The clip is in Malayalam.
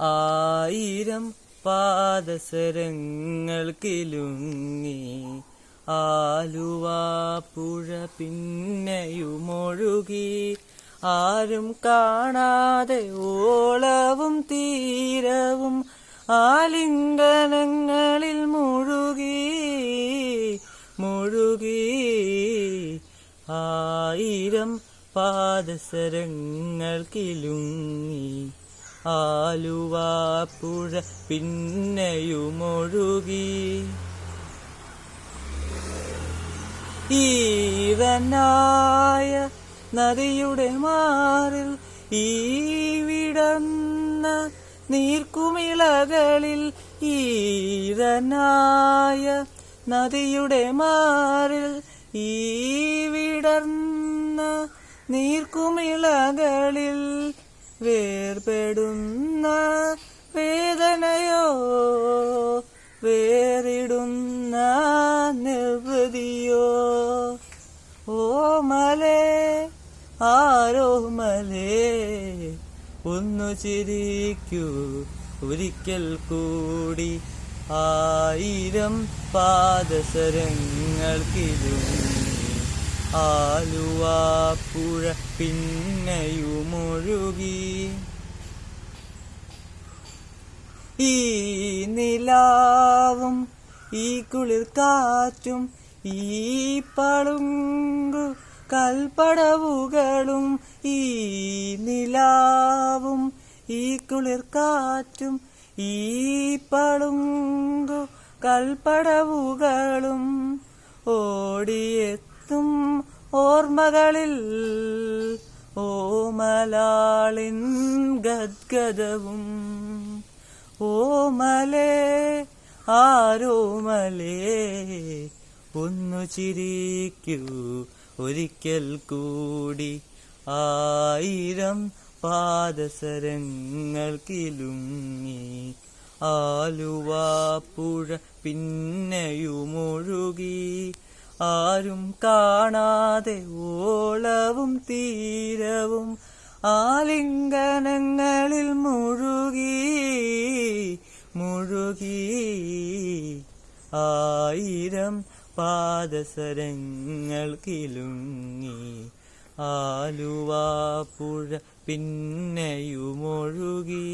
ആയിരം പാദസരങ്ങൾ കിലുങ്ങി പുഴ പിന്നെയുമൊഴുകി. ആരും കാണാതെ ഓളവും തീരവും ആലിംഗനങ്ങളിൽ മുഴുകി. മുഴുകി. ആയിരം പാദസരങ്ങൾ കിലുങ്ങി ആലുവാപ്പുഴ പിന്നെയുമൊഴുകി. ഈവനായ നദിയുടെ മാറിൽ ഈ വിടന്ന നീർക്കുമിളകളിൽ ഈരനായ നദിയുടെ മാറിൽ ഈ വിടർന്ന നീർക്കുമിളകളിൽ വേർപെടുന്ന വേദനയോ? വേറിടുന്ന നിർവൃതിയോ ആരോ മലേ ഒന്നു ചിരിക്കൂ ഒരിക്കൽ കൂടി ആയിരം ആലുവാപ്പുഴ പിന്നെയുമൊഴുകി. ഈ നിലാവും ഈ കുളിർ കാറ്റും ഈ പളുങ്കു കൽപ്പടവുകളും ഈ നിലാവും ഈ കുളിർ കാറ്റും ഈ പളുങ്കു കൽപ്പടവുകളും ഓടിയെത്തും ഓർമ്മകളിൽ. ഓമലാളിൻ ഗദ്ഗതവും ഓമലേ ആരോമലേ ഒന്നു ചിരിക്കൂ ഒരിക്കൽ കൂടി. ആയിരം പാദസരങ്ങൾക്കിലുങ്ങി. ആലുവാപ്പുഴ പിന്നെയുമൊഴുകി. ആരും കാണാതെ ഓളവും തീരവും ആലിംഗനങ്ങളിൽ മുഴുകി മുഴുകി. ആയിരം പാദസരങ്ങൾ കിലുങ്ങി ആലുവാപ്പുഴ പിന്നെയുമൊഴുകി